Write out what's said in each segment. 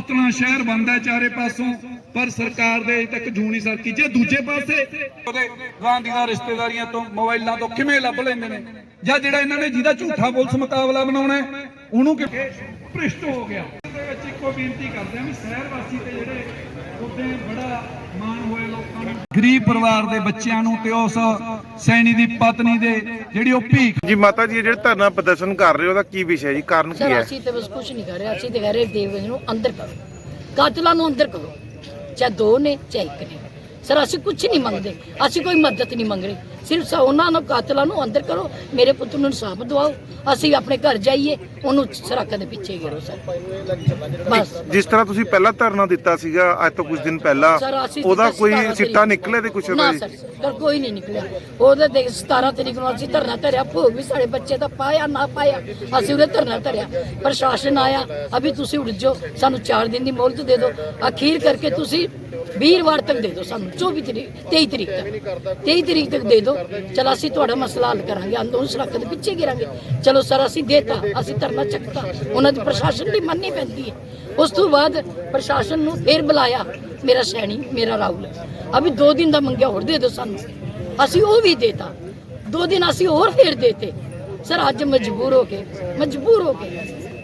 ਪਾਤਲਾ ਸ਼ਹਿਰ ਬੰਦਾ ਚਾਰੇ ਪਾਸੋਂ, ਪਰ ਸਰਕਾਰ ਦੇ ਤੱਕ ਜੂ ਸਰਕੀ, ਜੇ ਦੂਜੇ ਪਾਸੇ ਉਹਦੇ ਗਾਂਧੀਆਂ ਰਿਸ਼ਤੇਦਾਰੀਆਂ ਤੋਂ ਮੋਬਾਈਲਾਂ ਤੋਂ ਕਿਵੇਂ ਲੱਭ ਲੈਂਦੇ ਨੇ? ਜਾਂ ਜਿਹੜਾ ਇਹਨਾਂ ਨੇ ਜਿਹਦਾ ਝੂਠਾ ਪੁਲਿਸ ਮੁਕਾਬਲਾ ਬਣਾਉਣਾ ਉਹਨੂੰ ਕਿ ਭ੍ਰਿਸ਼ਟ ਹੋ ਗਿਆ। ਇਹਦੇ ਵਿੱਚ ਇੱਕੋ ਬੇਨਤੀ ਕਰਦੇ ਆ ਵੀ ਸ਼ਹਿਰ ਵਾਸੀ ਤੇ ਜਿਹੜੇ ਉਹਦੇ ਬੜਾ ਮਾਣ ਹੋਇਆ ਲੋਕਾਂ ਨੂੰ ਗਰੀਬ ਪਰਿਵਾਰ ਦੇ ਬੱਚਿਆਂ ਨੂੰ ਤੇ ਉਸ ਸੈਣੀ ਦੀ ਪਤਨੀ ਦੇ ਜਿਹੜੀ ਉਹ ਭੀਖ। ਜੀ ਮਾਤਾ ਜੀ ਇਹ ਜਿਹੜੇ ਧਰਨਾ ਪ੍ਰਦਰਸ਼ਨ ਕਰ ਰਹੇ ਹੋ ਉਹਦਾ ਕੀ ਵਿਸ਼ਾ ਜੀ? ਕਾਰਨ ਕੀ ਸਰ ਹੈ? ਅਸੀਂ ਤੇ ਬਸ ਕੁਝ ਨਹੀਂ ਕਰ ਰਹੇ। ਅਸੀਂ ਤੇ ਕਹਿ ਰਹੇ ਦੇਵ ਨੂੰ ਅੰਦਰ ਕਰੋ। ਕਾਤਲਾਂ ਨੂੰ ਅੰਦਰ ਕਰੋ। ਚਾਹੇ ਦੋ ਨੇ ਚਾਹੇ ਇੱਕ ਨੇ। ਸਰ ਅਸੀਂ ਕੁਝ ਨਹੀਂ ਮੰਗਦੇ। ਅਸੀਂ ਕੋਈ ਮਦਦ ਨਹੀਂ ਮੰਗ ਰਹੇ। ਸਿਰਫ ਸ- ਉਹਨਾਂ ਨੂੰ ਕਾਤਲਾਂ ਨੂੰ ਅੰਦਰ ਕਰੋ ਮੇਰੇ ਪੁੱਤ ਨੂੰ ਇਨਸਾਫ ਦਿਵਾਓ। ਅਸੀਂ ਆਪਣੇ ਘਰ ਜਾਈਏ ਉਹਨੂੰ ਸਰਾਕਾਂ ਦੇ ਪਿੱਛੇ ਸਰ। ਬਸ। ਜਿਸ ਤਰ੍ਹਾਂ ਤੁਸੀਂ ਪਹਿਲਾਂ ਧਰਨਾ ਦਿੱਤਾ ਸੀਗਾ ਅੱਜ ਤੋਂ ਕੁਝ ਦਿਨ ਪਹਿਲਾਂ ਸਰ ਅਸੀਂ ਉਹਦਾ ਕੋਈ 17 ਸਿੱਟਾ ਨਿਕਲੇ ਤੇ ਕੁਝ ਨਾ ਸਰ ਸਰ ਕੋਈ ਨਹੀਂ ਨਿਕਲਿਆ। ਉਹਦੇ ਦੇ 17 ਤਰੀਕ ਨੂੰ ਅਸੀਂ ਧਰਨਾ ਧਰਿਆ ਭੋਗ ਵੀ ਸਾਡੇ ਬੱਚੇ ਦਾ ਪਾਇਆ ਨਾ ਪਾਇਆ। ਅਸੀਂ ਉਹਦੇ ਧਰਨਾ ਧਰਿਆ। ਪ੍ਰਸ਼ਾਸਨ ਆਇਆ ਅਭੀ ਤੁਸੀਂ ਜਾਓ ਸਾਨੂੰ 4 ਦਿਨ ਦੀ ਮੋਹਲਤ ਦੇ ਦਿਓ। ਅਖੀਰ ਕਰਕੇ ਤੁਸੀਂ ਵੀਰਵਾਰ ਤੱਕ ਦੇ ਦਿਓ ਸਾਨੂੰ 24 ਤਰੀਕ 23 ਤਰੀਕ ਤੱਕ। 23 ਤਰੀਕ ਤੱਕ ਦੇ ਦਿਓ। ਚਲ ਅਸੀਂ ਤੁਹਾਡਾ ਮਸਲਾ ਹੱਲ ਕਰਾਂਗੇ ਅੰਦੋਲਨ ਸੜਕ ਦੇ ਪਿੱਛੇ ਗਿਰਾਂਗੇ। ਚਲੋ ਸਰ ਅਸੀਂ ਦੇਤਾ ਅਸੀਂ ਧਰਨਾ ਚੱਕਤਾ। ਉਹਨਾਂ ਦੀ ਪ੍ਰਸ਼ਾਸਨ ਦੀ ਮੰਨਣੀ ਪੈਂਦੀ ਹੈ। ਉਸ ਤੋਂ ਬਾਅਦ ਪ੍ਰਸ਼ਾਸਨ ਨੂੰ ਫੇਰ ਬੁਲਾਇਆ ਮੇਰਾ ਸੈਣੀ ਮੇਰਾ ਰਾਹੁਲ। ਅਭੀ 2 ਦਿਨ ਦਾ ਮੰਗਿਆ ਹੋਰ ਦੇ ਦਿਓ ਸਾਨੂੰ। ਅਸੀਂ ਉਹ ਵੀ ਦੇਤਾ। ਦੋ ਦਿਨ ਅਸੀਂ ਹੋਰ ਫੇਰ ਦੇਤੇ। ਸਰ ਅੱਜ ਮਜਬੂਰ ਹੋ ਕੇ ਮਜਬੂਰ ਹੋ ਕੇ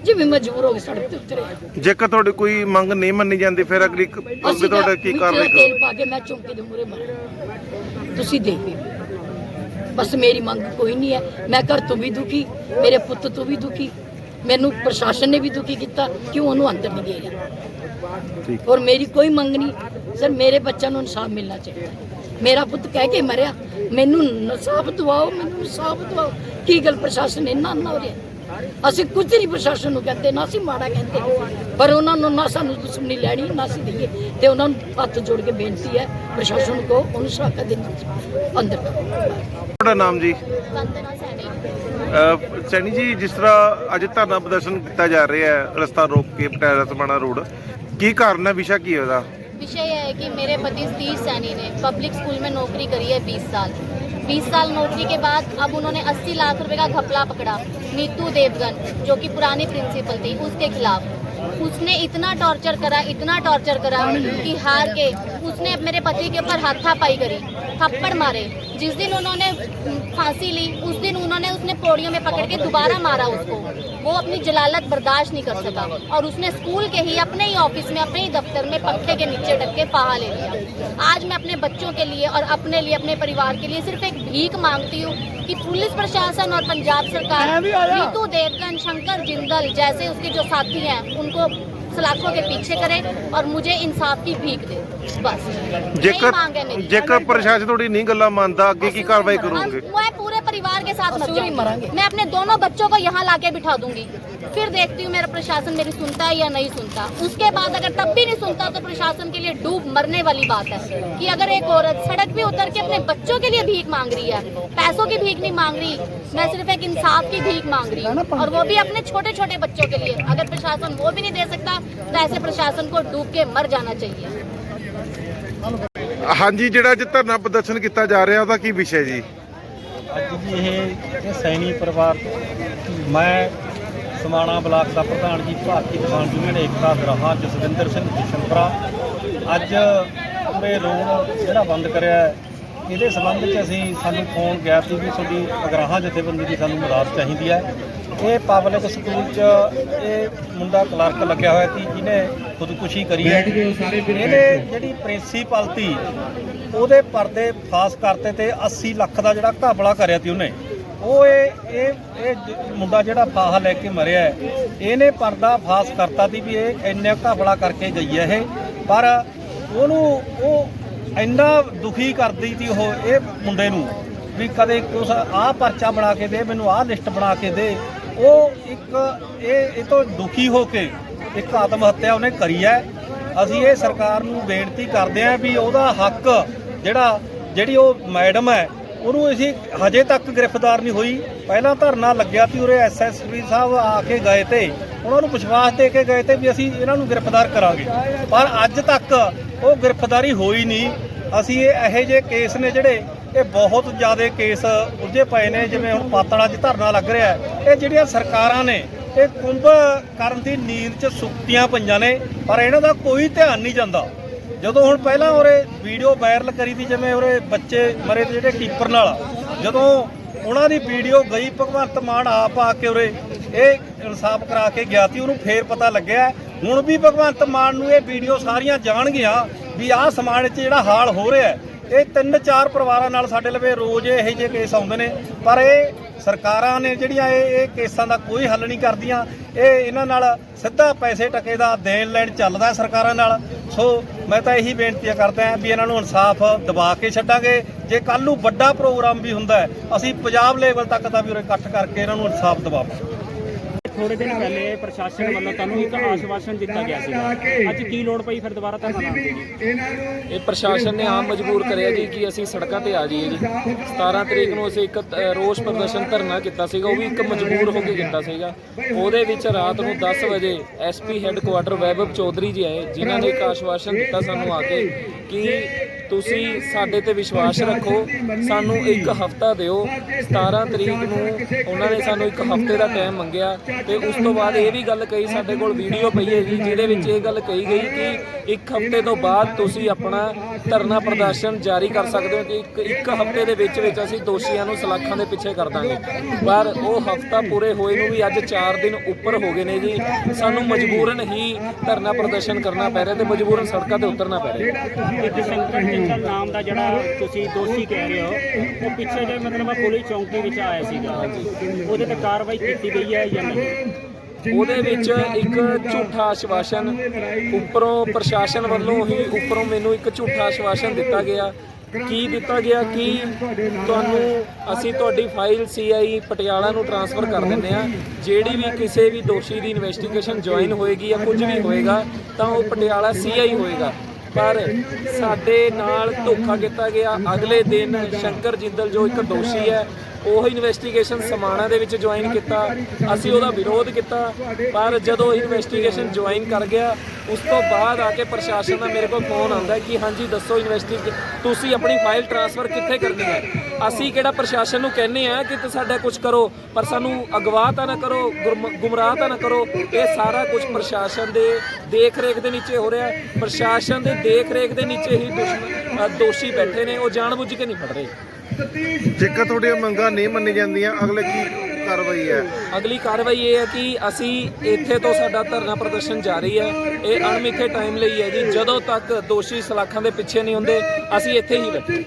ਜਿਵੇਂ ਮਜਬੂਰ ਹੋ ਕੇ ਸੜਕ ਤੇ ਉਤਰੇ। ਜੇਕਰ ਤੁਹਾਡੀ ਕੋਈ ਮੰਗ ਨਹੀਂ ਮੰਨੀ ਜਾਂਦੀ ਫਿਰ ਅਗਲੀ ਅੱਗੇ ਤੁਹਾਡਾ ਕੀ ਕਾਰਵਾਈ ਦਾ ਕਰੋ ਤੇਲ ਪਾ ਕੇ ਮੈਂ ਚੌਂਕੇ ਦੇ ਮੂਰੇ ਮਰਾਂ ਤੁਸੀਂ ਦੇਖਿਓ। ਬਸ ਮੇਰੀ ਮੰਗ ਕੋਈ ਨਹੀਂ ਹੈ। ਮੈਂ ਘਰ ਤੋਂ ਵੀ ਦੁਖੀ ਮੇਰੇ ਪੁੱਤ ਤੋਂ ਵੀ ਦੁਖੀ ਮੈਨੂੰ ਪ੍ਰਸ਼ਾਸਨ ਨੇ ਵੀ ਦੁਖੀ ਕੀਤਾ ਕਿਉਂ ਉਹਨੂੰ ਅੰਦਰ ਨਹੀਂ ਦੇ ਰਿਹਾ ਠੀਕ। ਔਰ ਮੇਰੀ ਕੋਈ ਮੰਗ ਨਹੀਂ। ਸਰ ਮੇਰੇ ਬੱਚਿਆਂ ਨੂੰ ਇਨਸਾਫ ਮਿਲਣਾ ਚਾਹੀਦਾ। ਮੇਰਾ ਪੁੱਤ ਕਹਿ ਕੇ ਮਰਿਆ। ਮੈਨੂੰ ਇਨਸਾਫ ਦਿਵਾਓ ਮੈਨੂੰ ਇਨਸਾਫ ਦਿਵਾਓ। ਕੀ ਗੱਲ ਪ੍ਰਸ਼ਾਸਨ ਇੰਨਾ ਨਾ ਹੋ ਰਿਹਾ? ਅਸੀਂ ਕੁਝ ਨਹੀਂ ਪ੍ਰਸ਼ਾਸਨ ਨੂੰ ਕਹਿੰਦੇ ਨਾ ਅਸੀਂ ਮਾੜਾ ਕਹਿੰਦੇ ਪਰ ਉਹਨਾਂ ਨੂੰ ਨਾ ਸਾਨੂੰ ਦੁਸ਼ਮਣੀ ਲੈਣੀ ਨਾ ਅਸੀਂ ਦਈਏ ਤੇ ਉਹਨਾਂ ਨੂੰ ਹੱਥ ਜੋੜ ਕੇ ਬੇਨਤੀ ਹੈ ਪ੍ਰਸ਼ਾਸਨ ਨੂੰ ਕਹੋ ਉਹਨੂੰ ਸਰਾਕਾ ਦੇ ਅੰਦਰ ਕਰੋ ਤੁਹਾਡਾ ਨਾਮ ਜੀ ਵੰਦਨਾ ਸੈਣੀ ਅਹ ਸੈਣੀ ਜੀ ਜਿਸ ਤਰ੍ਹਾਂ ਅੱਜ ਧਰਨਾ ਪ੍ਰਦਰਸ਼ਨ ਕੀਤਾ ਜਾ ਰਿਹਾ ਹੈ ਰਸਤਾ ਰੋਕ ਕੇ ਪਟਿਆਲਾ ਸਮਾਣਾ ਰੋਡ ਕੀ ਕਾਰਨ ਹੈ ਵਿਸ਼ਾ ਕੀ ਹੈ ਉਹਦਾ विषय यह है कि मेरे पति सतीश सैनी ने पब्लिक स्कूल में नौकरी करी है 20 साल 20 साल नौकरी के बाद अब उन्होंने 80 लाख रुपए का घपला पकड़ा, नीतू देवगन, जो कि पुरानी प्रिंसिपल थी, उसके खिलाफ। उसने इतना टॉर्चर करा, इतना टॉर्चर करा कि हार के उसने मेरे पति के ऊपर हाथापाई करी थप्पड़ मारे। जिस दिन उन्होंने फांसी ली उस दिन उन्होंने उसने पौड़ियों में पकड़ के दोबारा मारा उसको। वो अपनी जलालत बर्दाश्त नहीं कर सका और उसने स्कूल के ही अपने ही ऑफ़िस में अपने ही दफ्तर में पंखे के नीचे ढक के फाहा ले लिया। आज मैं अपने बच्चों के लिए और अपने लिए अपने परिवार के लिए सिर्फ़ एक भीख मांगती हूँ कि पुलिस प्रशासन और पंजाब सरकार नीतू देवगन शंकर जिंदल जैसे उसके जो साथी हैं उनको सलाखों के पीछे करें और मुझे इंसाफ की भीख दे बस यही ਜੇਕਰ मांग है मेरी ਜੇਕਰ ਪ੍ਰਸ਼ਾਸਨ ਤੁਹਾਡੀ नहीं ਗੱਲਾਂ ਮੰਨਦਾ ਅੱਗੇ ਕੀ ਕਾਰਵਾਈ ਕਰੋਗੇ हम- मैं पूरे परिवार के साथ मत मैं अपने दोनों बच्चों को यहाँ ला बिठा दूँगी। फिर देखती हूँ मेरा प्रशासन मेरी सुनता है या नहीं सुनता। उसके बाद अगर तब भी नहीं सुनता तो प्रशासन के लिए डूब मरने वाली बात है कि अगर एक औरत सड़क पे उतर के अपने बच्चों के लिए भीख मांग रही है पैसों की भीख नहीं मांग रही मैं सिर्फ़ एक इंसाफ की भीख मांग रही हूँ और वो भी अपने छोटे छोटे बच्चों के लिए। अगर प्रशासन वो भी नहीं दे सकता तो ऐसे प्रशासन को डूब के मर जाना चाहिए। हाँ जी जरा धरना प्रदर्शन किया जा रहा है की विषय जी? ਅੱਜ ਜੀ ਇਹ ਇਹ ਸੈਣੀ ਪਰਿਵਾਰ ਮੈਂ ਸਮਾਣਾ ਬਲਾਕ ਦਾ ਪ੍ਰਧਾਨ ਜੀ, ਭਾਰਤੀ ਕਿਸਾਨ ਯੂਨੀਅਨ ਏਕਤਾ ਦਰਾਹਾ ਜਸਵਿੰਦਰ ਸਿੰਘ ਕਿਸ਼ਨਪੁਰਾ। ਅੱਜ ਪੂਰੇ ਰੋਡ ਜਿਹੜਾ ਬੰਦ ਕਰਿਆ ਇਹਦੇ ਸੰਬੰਧ 'ਚ ਅਸੀਂ ਸਾਨੂੰ ਫੋਨ ਗਿਆ ਸੀ ਵੀ ਤੁਹਾਡੀ ਅਗਰਾਹਾਂ ਜਥੇਬੰਦੀ ਦੀ ਸਾਨੂੰ ਮਦਦ ਚਾਹੀਦੀ ਹੈ। ਇਹ ਪਬਲਿਕ ਸਕੂਲ 'ਚ ਇਹ ਮੁੰਡਾ ਕਲਰਕ ਲੱਗਿਆ ਹੋਇਆ ਸੀ ਜਿਹਨੇ ਖੁਦਕੁਸ਼ੀ ਕਰੀ ਹੈ। ਇਹਨੇ ਜਿਹੜੀ ਪ੍ਰਿੰਸੀਪਲ ਤੀ ਉਹਦੇ ਪਰਦੇ ਫਾਸ ਕਰਤੇ ਤੇ 80 ਲੱਖ ਦਾ ਜਿਹੜਾ ਘਪਲਾ ਕਰਿਆ ਤੀ ਉਹਨੇ। ਉਹ ਇਹ ਇਹ ਇਹ ਮੁੰਡਾ ਜਿਹੜਾ ਫਾਹਾ ਲੈ ਕੇ ਮਰਿਆ ਇਹਨੇ ਪਰਦਾ ਫਾਸ ਕਰਤਾ ਸੀ ਵੀ ਇਹ ਇੰਨੇ ਘਪਲਾ ਕਰਕੇ ਗਈ ਹੈ ਇਹ। ਪਰ ਉਹਨੂੰ ਉਹ ਇੰਨਾ ਦੁਖੀ ਕਰਦੀ ਸੀ ਉਹ ਇਹ ਮੁੰਡੇ ਨੂੰ ਵੀ ਕਦੇ ਕੁਛ ਆਹ ਪਰਚਾ ਬਣਾ ਕੇ ਦੇ ਮੈਨੂੰ ਆਹ ਲਿਸਟ ਬਣਾ ਕੇ ਦੇ। ਉਹ ਇੱਕ ਇਹ ਇਹ ਤੋਂ ਦੁਖੀ ਹੋ ਕੇ ਇੱਕ ਆਤਮ ਹੱਤਿਆ ਉਹਨੇ ਕਰੀ ਹੈ। ਅਸੀਂ ਇਹ ਸਰਕਾਰ ਨੂੰ ਬੇਨਤੀ ਕਰਦੇ ਹਾਂ ਵੀ ਉਹਦਾ ਹੱਕ ਜਿਹੜਾ, ਜਿਹੜੀ ਉਹ ਮੈਡਮ ਹੈ, ਉਹਨੂੰ ਅਸੀਂ ਹਜੇ ਤੱਕ ਗ੍ਰਿਫਤਾਰ ਨਹੀਂ ਹੋਈ। ਪਹਿਲਾਂ ਧਰਨਾ ਲੱਗਿਆ ਸੀ ਉਰੇ ਐਸਐਸਪੀ ਸਾਹਿਬ ਆ ਕੇ ਗਏ ਤੇ, ਉਹਨਾਂ ਨੂੰ ਵਿਸ਼ਵਾਸ ਦੇ ਕੇ ਗਏ ਤੇ ਵੀ ਅਸੀਂ ਇਹਨਾਂ ਨੂੰ ਗ੍ਰਿਫਤਾਰ ਕਰਾਂਗੇ। ਪਰ ਅੱਜ ਤੱਕ ਉਹ ਗ੍ਰਿਫਤਾਰੀ ਹੋਈ ਨਹੀਂ। ਅਸੀਂ ਇਹ, ਇਹੋ ਜਿਹੇ ਕੇਸ ਨੇ ਜਿਹੜੇ ਇਹ ਬਹੁਤ ਜ਼ਿਆਦਾ ਕੇਸ ਉਲਝੇ ਪਏ ਨੇ, ਜਿਵੇਂ ਹੁਣ ਪਾਤੜਾ 'ਚ ਧਰਨਾ ਲੱਗ ਰਿਹਾ ਹੈ। ਇਹ ਜਿਹੜੀਆਂ ਸਰਕਾਰਾਂ ਨੇ, ਇਹ ਕੁੰਭ ਕਰਨ ਦੀ ਨੀਂਦ 'ਚ ਸੁੱਤੀਆਂ ਪਈਆਂ ਨੇ, ਪਰ ਇਹਨਾਂ ਦਾ ਕੋਈ ਧਿਆਨ ਨਹੀਂ ਜਾਂਦਾ ਜਦੋਂ ਹੁਣ ਪਹਿਲਾਂ ਉਰੇ ਵੀਡੀਓ ਵਾਇਰਲ ਕਰੀ ਦੀ ਜਿਵੇਂ ਉਰੇ ਬੱਚੇ ਮਰੇ ਤੇ ਜਿਹੜੇ ਟੀਪਰ ਨਾਲ, ਜਦੋਂ ਉਹਨਾਂ ਦੀ ਵੀਡੀਓ ਗਈ, ਭਗਵੰਤ ਮਾਨ ਆਪ ਆ ਕੇ ਉਰੇ, ਇਹ ਇਨਸਾਫ ਕਰਾ ਕੇ ਗਿਆ ਸੀ, ਉਹਨੂੰ ਫੇਰ ਪਤਾ ਲੱਗਿਆ ਹੁਣ ਵੀ ਭਗਵੰਤ ਮਾਨ ਨੂੰ ਇਹ ਵੀਡੀਓ ਸਾਰੀਆਂ ਜਾਣਗੀਆਂ ਵੀ ਆਹ ਸਮਾਜ 'ਚ ਜਿਹੜਾ ਹਾਲ ਹੋ ਰਿਹਾ ਹੈ ਇਹ ਤਿੰਨ ਚਾਰ ਪਰਿਵਾਰਾਂ ਨਾਲ ਸਾਡੇ ਲਵੇ ਰੋਜ਼ ਇਹੋ ਜਿਹੇ ਕੇਸ ਆਉਂਦੇ ਨੇ, ਪਰ ਇਹ ਸਰਕਾਰਾਂ ਨੇ ਜਿਹੜੀਆਂ ਇਹ ਇਹ ਕੇਸਾਂ ਦਾ ਕੋਈ ਹੱਲ ਨਹੀਂ ਕਰਦੀਆਂ। ਇਹ ਇਹਨਾਂ ਨਾਲ ਸਿੱਧਾ ਪੈਸੇ ਟਕੇ ਦਾ ਦੇਣ ਲੈਣ ਚੱਲਦਾ ਸਰਕਾਰਾਂ ਨਾਲ। ਸੋ ਮੈਂ ਤਾਂ ਇਹੀ ਬੇਨਤੀ ਕਰਦਾ ਵੀ ਇਹਨਾਂ ਨੂੰ ਇਨਸਾਫ ਦਿਵਾ ਕੇ ਛੱਡਾਂਗੇ। ਜੇ ਕੱਲ ਨੂੰ ਵੱਡਾ ਪ੍ਰੋਗਰਾਮ ਵੀ ਹੁੰਦਾ ਅਸੀਂ ਪੰਜਾਬ ਲੈਵਲ ਤੱਕ ਦਾ ਵੀ ਉਰੇ ਇਕੱਠ ਕਰਕੇ ਇਹਨਾਂ ਨੂੰ ਇਨਸਾਫ ਦਿਵਾਵਾਂਗੇ। ਥੋੜੇ ਦਿਨ ਪਹਿਲੇ ਪ੍ਰਸ਼ਾਸਨ ਵੱਲੋਂ ਤੁਹਾਨੂੰ ਇੱਕ ਆਸ਼ਵਾਸਨ ਦਿੱਤਾ ਗਿਆ ਸੀਗਾ। ਅੱਜ ਕੀ ਲੋੜ ਪਈ ਫਿਰ ਦੁਬਾਰਾ ਧਰਨਾ ਲਾਉਣ ਦੀ ਇਹ ਪ੍ਰਸ਼ਾਸਨ ਨੇ ਆਮ ਮਜਬੂਰ ਕਰਿਆ ਜੀ ਕਿ ਅਸੀਂ ਸੜਕਾਂ ਤੇ ਆ ਜਾਈਏ ਜੀ। 17 ਤਰੀਕ ਨੂੰ ਅਸੀਂ ਇੱਕ ਰੋਸ ਪ੍ਰਦਰਸ਼ਨ ਧਰਨਾ ਕੀਤਾ ਸੀਗਾ ਉਹ ਵੀ ਇੱਕ ਮਜਬੂਰ ਹੋ ਕੇ ਕੀਤਾ ਸੀਗਾ। ਉਹਦੇ ਵਿੱਚ ਰਾਤ ਨੂੰ 10 ਵਜੇ ਐਸਪੀ ਹੈੱਡਕੁਆਟਰ ਵੈਭਵ ਚੌਧਰੀ ਜੀ ਆਏ ਜਿਨ੍ਹਾਂ ਨੇ ਇੱਕ ਆਸ਼ਵਾਸਨ ਦਿੱਤਾ ਸਾਨੂੰ ਆ ਕੇ ਕਿ ਤੁਸੀਂ ਸਾਡੇ ਤੇ ਵਿਸ਼ਵਾਸ ਰੱਖੋ, ਸਾਨੂੰ ਇੱਕ ਹਫਤਾ ਦਿਓ। 17 ਤਰੀਕ ਨੂੰ ਉਹਨਾਂ ਨੇ ਸਾਨੂੰ ਇੱਕ ਹਫ਼ਤੇ ਦਾ ਟਾਈਮ ਮੰਗਿਆ ਤੇ ਉਸ ਤੋਂ ਬਾਅਦ ਇਹ ਵੀ ਗੱਲ ਕਹੀ, ਸਾਡੇ ਕੋਲ ਵੀਡੀਓ ਪਈ ਹੈ ਜੀ ਜਿਹਦੇ ਵਿੱਚ ਇਹ ਗੱਲ ਕਹੀ ਗਈ ਕਿ ਇੱਕ ਹਫ਼ਤੇ ਤੋਂ ਬਾਅਦ ਤੁਸੀਂ ਆਪਣਾ ਧਰਨਾ ਪ੍ਰਦਰਸ਼ਨ ਜਾਰੀ ਕਰ ਸਕਦੇ ਹੋ ਕਿ ਇੱਕ ਇੱਕ ਹਫ਼ਤੇ ਦੇ ਵਿੱਚ ਵਿੱਚ ਅਸੀਂ ਦੋਸ਼ੀਆਂ ਨੂੰ ਸਲਾਖਾਂ ਦੇ ਪਿੱਛੇ ਕਰ ਦਾਂਗੇ। ਪਰ ਉਹ ਹਫਤਾ ਪੂਰੇ ਹੋਏ ਨੂੰ ਵੀ ਅੱਜ 4 ਦਿਨ ਉੱਪਰ ਹੋ ਗਏ ਨੇ ਜੀ। ਸਾਨੂੰ ਮਜਬੂਰਨ ਹੀ ਧਰਨਾ ਪ੍ਰਦਰਸ਼ਨ ਕਰਨਾ ਪੈ ਰਿਹਾ ਤੇ ਮਜਬੂਰਨ ਸੜਕਾਂ ਤੇ ਉਤਰਨਾ ਪੈ ਰਿਹਾ। ਇੱਕ ਨਾਮ ਦਾ ਜਿਹੜਾ ਤੁਸੀਂ ਦੋਸ਼ੀ ਕਹਿ ਰਹੇ ਹੋ, ਉਹ ਪਿੱਛੇ ਜੇ ਮਤਲਬ ਪੁਲਿਸ ਚੌਂਕੀ ਵਿੱਚ ਆਇਆ ਸੀਗਾ। ਉਹਦੇ ਤੇ ਕਾਰਵਾਈ ਕੀਤੀ ਗਈ ਹੈ ਜਾਂ ਨਹੀਂ? ਉਹਦੇ ਵਿੱਚ ਇੱਕ ਝੂਠਾ ਆਸ਼ਵਾਸਨ ਉੱਪਰੋਂ ਪ੍ਰਸ਼ਾਸਨ ਵੱਲੋਂ ਹੀ ਉੱਪਰੋਂ ਮੈਨੂੰ ਇੱਕ ਝੂਠਾ ਆਸ਼ਵਾਸਨ ਦਿੱਤਾ ਗਿਆ। ਕੀ ਦਿੱਤਾ ਗਿਆ? ਕਿ ਤੁਹਾਨੂੰ ਅਸੀਂ ਤੁਹਾਡੀ ਫਾਈਲ ਸੀਆਈ ਪਟਿਆਲਾ ਨੂੰ ਟ੍ਰਾਂਸਫਰ ਕਰ ਦਿੰਦੇ ਆ ਜਿਹੜੀ ਵੀ ਕਿਸੇ ਵੀ ਦੋਸ਼ੀ ਦੀ ਇਨਵੈਸਟੀਗੇਸ਼ਨ ਜੁਆਇਨ ਹੋਏਗੀ ਜਾਂ ਕੁਝ ਵੀ ਹੋਏਗਾ, ਤਾਂ ਉਹ ਪਟਿਆਲਾ ਸੀਆਈ ਹੋਏਗਾ। ਪਰ ਸਾਡੇ ਨਾਲ ਧੋਖਾ ਕੀਤਾ ਗਿਆ। ਅਗਲੇ ਦਿਨ ਸ਼ੰਕਰ ਜਿੰਦਲ, ਜੋ ਇੱਕ ਦੋਸ਼ੀ ਹੈ, ਉਹ ਇਨਵੈਸਟੀਗੇਸ਼ਨ ਸਮਾਣਾ ਦੇ ਵਿੱਚ ਜੁਆਇਨ ਕੀਤਾ। ਅਸੀਂ ਉਹਦਾ ਵਿਰੋਧ ਕੀਤਾ, ਪਰ ਜਦੋਂ ਇਨਵੈਸਟੀਗੇਸ਼ਨ ਜੁਆਇਨ ਕਰ ਗਿਆ ਉਸ ਤੋਂ ਬਾਅਦ ਆ ਕੇ ਪ੍ਰਸ਼ਾਸਨ ਦਾ ਮੇਰੇ ਕੋਲ ਫੋਨ ਆਉਂਦਾ ਕਿ ਹਾਂਜੀ, ਦੱਸੋ ਇਨਵੈਸਟੀਗੇ ਤੁਸੀਂ ਆਪਣੀ ਫਾਈਲ ਟ੍ਰਾਂਸਫਰ ਕਿੱਥੇ ਕਰਨੀ ਹੈ? ਅਸੀਂ ਕਿਹੜਾ ਪ੍ਰਸ਼ਾਸਨ ਨੂੰ ਕਹਿੰਨੇ ਆ ਕਿ ਤੁਸੀਂ ਸਾਡਾ ਕੁਝ ਕਰੋ, ਪਰ ਸਾਨੂੰ ਅਗਵਾ ਤਾਂ ਨਾ ਕਰੋ, ਗੁਰਮ- ਗੁੰਮਰਾਹ ਤਾਂ ਨਾ ਕਰੋ। ਇਹ ਸਾਰਾ ਕੁਝ ਪ੍ਰਸ਼ਾਸਨ ਦੇ ਦੇਖ ਰੇਖ ਦੇ ਨੀਚੇ ਹੋ ਰਿਹਾ ਪ੍ਰਸ਼ਾਸਨ ਦੇ ਦੇਖ ਰੇਖ ਦੇ ਨੀਚੇ ਹੀ ਦੁਸ਼ਮਣ ਦੋਸ਼ੀ ਬੈਠੇ ਨੇ, ਉਹ ਜਾਣਬੁੱਝ ਕੇ ਨਹੀਂ ਫੜ ਰਹੇ। ਜੇਕਰ ਤੁਹਾਡੀਆਂ ਮੰਗਾਂ ਨਹੀਂ ਮੰਨੀ ਜਾਂਦੀਆਂ, ਅਗਲੇ ਕੀ ਕਾਰਵਾਈ ਹੈ। ਅਗਲੀ ਕਾਰਵਾਈ ਇਹ ਹੈ ਕਿ ਅਸੀਂ ਇੱਥੇ ਤੋਂ ਸਾਡਾ ਧਰਨਾ ਪ੍ਰਦਰਸ਼ਨ ਜਾਰੀ ਹੈ। ਇਹ ਅਣਮਿੱਥੇ ਟਾਈਮ ਲਈ ਹੈ ਜੀ। ਜਦੋਂ ਤੱਕ ਦੋਸ਼ੀ ਸਲਾਖਾਂ ਦੇ ਪਿੱਛੇ ਨਹੀਂ ਹੁੰਦੇ, ਅਸੀਂ ਇੱਥੇ ਹੀ ਬੈਠੇ।